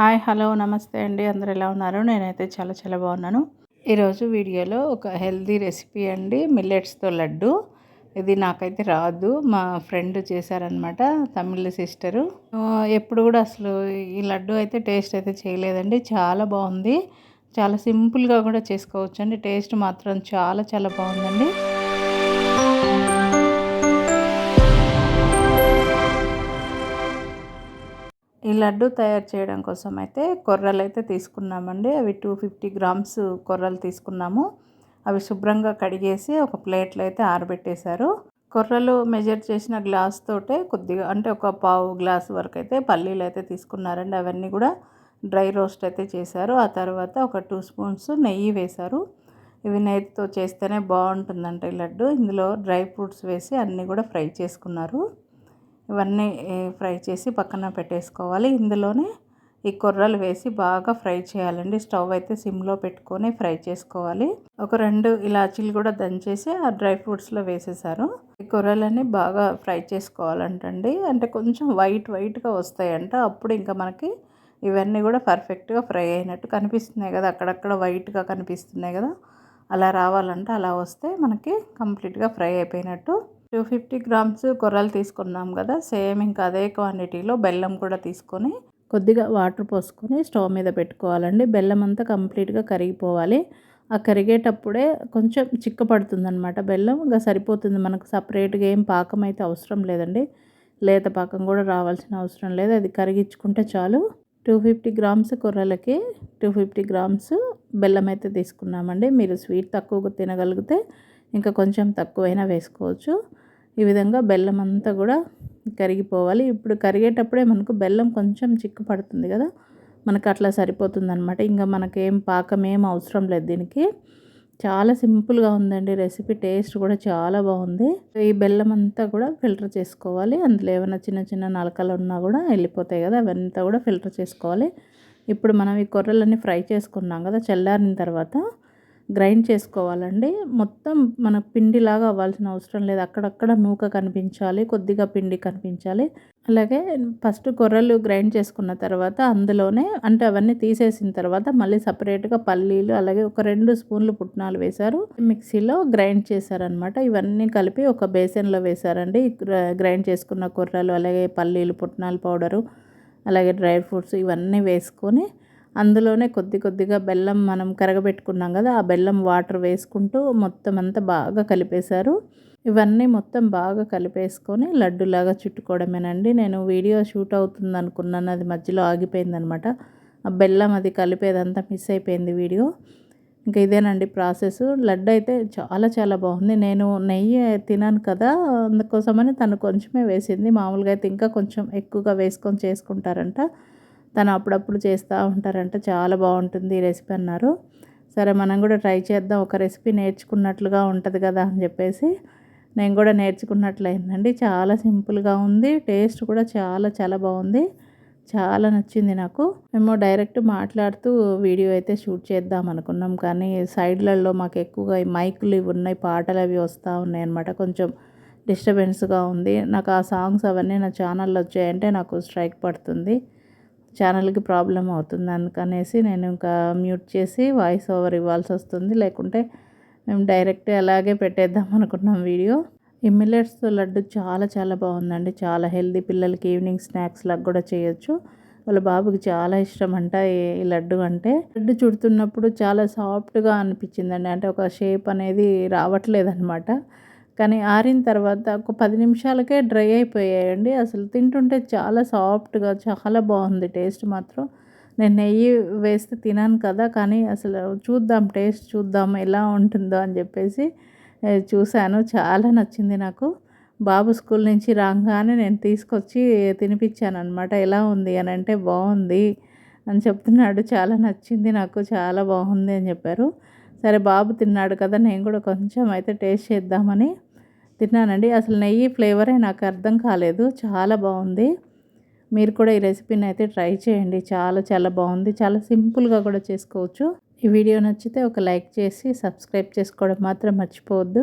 Hi hello నమస్తే అండి. అందరు ఎలా ఉన్నారు? నేనైతే చాలా చాలా బాగున్నాను. ఈరోజు వీడియోలో ఒక హెల్దీ రెసిపీ అండి. మిల్లెట్స్తో లడ్డు. ఇది నాకైతే రాదు. మా ఫ్రెండ్ చేశారనమాట తమిళ సిస్టరు. ఎప్పుడు కూడా అసలు ఈ లడ్డు అయితే టేస్ట్ అయితే చేయలేదండి. చాలా బాగుంది. చాలా సింపుల్గా కూడా చేసుకోవచ్చు అండి టేస్ట్ మాత్రం చాలా చాలా బాగుందండి. ఈ లడ్డు తయారు చేయడం కోసం అయితే కొర్రలు అయితే తీసుకున్నామండి. అవి టూ ఫిఫ్టీ గ్రామ్స్ కొర్రలు తీసుకున్నాము. అవి శుభ్రంగా కడిగేసి ఒక ప్లేట్లో అయితే ఆరబెట్టేశారు. కొర్రలు మెజర్ చేసిన గ్లాస్ తోటే కొద్దిగా అంటే ఒక పావు గ్లాస్ వరకు అయితే పల్లీలు అయితే తీసుకున్నారండి. అవన్నీ కూడా డ్రై రోస్ట్ అయితే చేశారు. ఆ తర్వాత ఒక టూ స్పూన్స్ నెయ్యి వేశారు. ఇవి నెయ్యితో చేస్తేనే బాగుంటుందంట ఈ లడ్డు. ఇందులో డ్రై ఫ్రూట్స్ వేసి అన్నీ కూడా ఫ్రై చేసుకున్నారు. ఇవన్నీ ఫ్రై చేసి పక్కన పెట్టేసుకోవాలి. ఇందులోనే ఈ కొర్రలు వేసి బాగా ఫ్రై చేయాలండి. స్టవ్ అయితే సిమ్లో పెట్టుకొని ఫ్రై చేసుకోవాలి. ఒక రెండు ఇలాచీలు కూడా దంచేసి ఆ డ్రై ఫ్రూట్స్లో వేసేసారు. ఈ కొర్రలన్నీ బాగా ఫ్రై చేసుకోవాలంటండి. అంటే కొంచెం వైట్ వైట్గా వస్తాయంట. అప్పుడు ఇంకా మనకి ఇవన్నీ కూడా పర్ఫెక్ట్గా ఫ్రై అయినట్టు కనిపిస్తున్నాయి కదా. అక్కడక్కడ వైట్గా కనిపిస్తున్నాయి కదా. అలా రావాలంటే అలా వస్తే మనకి కంప్లీట్గా ఫ్రై అయిపోయినట్టు టూ ఫిఫ్టీ గ్రామ్స్ కొర్రలు తీసుకున్నాం కదా సేమ్ ఇంకా అదే క్వాంటిటీలో బెల్లం కూడా తీసుకొని కొద్దిగా వాటర్ పోసుకొని స్టవ్ మీద పెట్టుకోవాలండి. బెల్లం అంతా కంప్లీట్గా కరిగిపోవాలి. ఆ కరిగేటప్పుడే కొంచెం చిక్క పడుతుందనమాట బెల్లం ఇంకా సరిపోతుంది. మనకు సపరేట్గా ఏం పాకం అయితే అవసరం లేదండి. లేత పాకం కూడా రావాల్సిన అవసరం లేదు. అది కరిగించుకుంటే చాలు. టూ ఫిఫ్టీ గ్రామ్స్ కొర్రలకి టూ ఫిఫ్టీ గ్రామ్స్ బెల్లం అయితే తీసుకున్నామండి. మీరు స్వీట్ తక్కువగా తినగలిగితే ఇంకా కొంచెం తక్కువైనా వేసుకోవచ్చు. ఈ విధంగా బెల్లం అంతా కూడా కరిగిపోవాలి. ఇప్పుడు కరిగేటప్పుడే మనకు బెల్లం కొంచెం చిక్కు పడుతుంది కదా మనకు అట్లా సరిపోతుంది అనమాట ఇంకా మనకేం పాకం ఏం అవసరం లేదు దీనికి. చాలా సింపుల్గా ఉందండి రెసిపీ టేస్ట్ కూడా చాలా బాగుంది. ఈ బెల్లం అంతా కూడా ఫిల్టర్ చేసుకోవాలి. అందులో ఏమైనా చిన్న చిన్న నలకలు ఉన్నా కూడా వెళ్ళిపోతాయి కదా అవంతా కూడా ఫిల్టర్ చేసుకోవాలి. ఇప్పుడు మనం ఈ కొర్రలన్నీ ఫ్రై చేసుకున్నాం కదా చల్లారిన తర్వాత గ్రైండ్ చేసుకోవాలండి. మొత్తం మన పిండిలాగా అవ్వాల్సిన అవసరం లేదు. అక్కడక్కడ నూక కనిపించాలి కొద్దిగా పిండి కనిపించాలి. అలాగే ఫస్ట్ కొర్రలు గ్రైండ్ చేసుకున్న తర్వాత అందులోనే అంటే అవన్నీ తీసేసిన తర్వాత మళ్ళీ సపరేట్గా పల్లీలు అలాగే ఒక రెండు స్పూన్లు పుట్నాలు వేశారు. మిక్సీలో గ్రైండ్ చేశారనమాట ఇవన్నీ కలిపి ఒక బేసన్లో వేశారండి. గ్రైండ్ చేసుకున్న కొర్రలు అలాగే పల్లీలు పుట్నాలు పౌడరు అలాగే డ్రై ఫ్రూట్స్ ఇవన్నీ వేసుకొని అందులోనే కొద్ది కొద్దిగా బెల్లం మనం కరగబెట్టుకున్నాం కదా ఆ బెల్లం వాటర్ వేసుకుంటూ మొత్తం అంతా బాగా కలిపేశారు. ఇవన్నీ మొత్తం బాగా కలిపేసుకొని లడ్డులాగా చుట్టుకోవడమేనండి. నేను వీడియో షూట్ అవుతుంది అనుకున్నాను అది మధ్యలో ఆగిపోయిందనమాట. ఆ బెల్లం అది కలిపేదంతా మిస్ అయిపోయింది వీడియో. ఇంకా ఇదేనండి ప్రాసెస్. లడ్డు అయితే చాలా చాలా బాగుంది. నేను నెయ్యి తినాను కదా అందుకోసమని తను కొంచెమే వేసింది. మామూలుగా అయితే ఇంకా కొంచెం ఎక్కువగా వేసుకొని చేసుకుంటారంట. తను అప్పుడప్పుడు చేస్తూ ఉంటారంట. చాలా బాగుంటుంది ఈ రెసిపీ అన్నారు. సరే మనం కూడా ట్రై చేద్దాం. ఒక రెసిపీ నేర్చుకున్నట్లుగా ఉంటుంది కదా అని చెప్పేసి నేను కూడా నేర్చుకున్నట్లయిందండి. చాలా సింపుల్గా ఉంది. టేస్ట్ కూడా చాలా చాలా బాగుంది. చాలా నచ్చింది నాకు. మేము డైరెక్ట్ మాట్లాడుతూ వీడియో అయితే షూట్ చేద్దాం అనుకున్నాం. కానీ సైడ్లలో మాకు ఎక్కువగా మైకులు ఇవి ఉన్నాయి పాటలు అవి వస్తూ ఉన్నాయి అనమాట కొంచెం డిస్టర్బెన్స్గా ఉంది. నాకు ఆ సాంగ్స్ అవన్నీ నా ఛానల్లో వచ్చాయంటే నాకు స్ట్రైక్ పడుతుంది. ఛానల్కి ప్రాబ్లం అవుతుంది అందుకనేసి నేను ఇంకా మ్యూట్ చేసి వాయిస్ ఓవర్ ఇవ్వాల్సి వస్తుంది. లేకుంటే మేము డైరెక్ట్ అలాగే పెట్టేద్దాం అనుకున్నాం వీడియో. ఈ మిల్లెట్స్తో లడ్డు చాలా చాలా బాగుందండి. చాలా హెల్దీ పిల్లలకి ఈవినింగ్ స్నాక్స్ లాగా కూడా చేయొచ్చు. వాళ్ళ బాబుకి చాలా ఇష్టం అంట ఈ లడ్డు అంటే. లడ్డు చుడుతున్నప్పుడు చాలా సాఫ్ట్గా అనిపించిందండి. అంటే ఒక షేప్ అనేది రావట్లేదు అనమాట కానీ ఆరిన తర్వాత ఒక పది నిమిషాలకే డ్రై అయిపోయాయండి. అసలు తింటుంటే చాలా సాఫ్ట్గా చాలా బాగుంది టేస్ట్ మాత్రం. నేను నెయ్యి వేస్తే తినాను కదా కానీ అసలు చూద్దాం టేస్ట్ చూద్దాం ఎలా ఉంటుందో అని చెప్పేసి చూశాను. చాలా నచ్చింది నాకు. బాబు స్కూల్ నుంచి రాగానే నేను తీసుకొచ్చి తినిపించాను అనమాట ఎలా ఉంది అని అంటే బాగుంది అని చెప్తున్నాడు. చాలా నచ్చింది నాకు చాలా బాగుంది అని చెప్పారు. సరే బాబు తిన్నాడు కదా నేను కూడా కొంచెం అయితే టేస్ట్ చేద్దామని తిన్నానండి. అసలు నెయ్యి ఫ్లేవరే నాకు అర్థం కాలేదు. చాలా బాగుంది. మీరు కూడా ఈ రెసిపీని అయితే ట్రై చేయండి. చాలా చాలా బాగుంది. చాలా సింపుల్గా కూడా చేసుకోవచ్చు. ఈ వీడియో నచ్చితే ఒక లైక్ చేసి సబ్స్క్రైబ్ చేసుకోవడం మాత్రం మర్చిపోవద్దు.